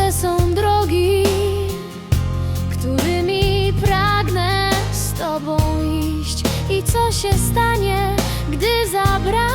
proste są drogi, którymi pragnę z Tobą iść. I co się stanie, gdy zabraknie?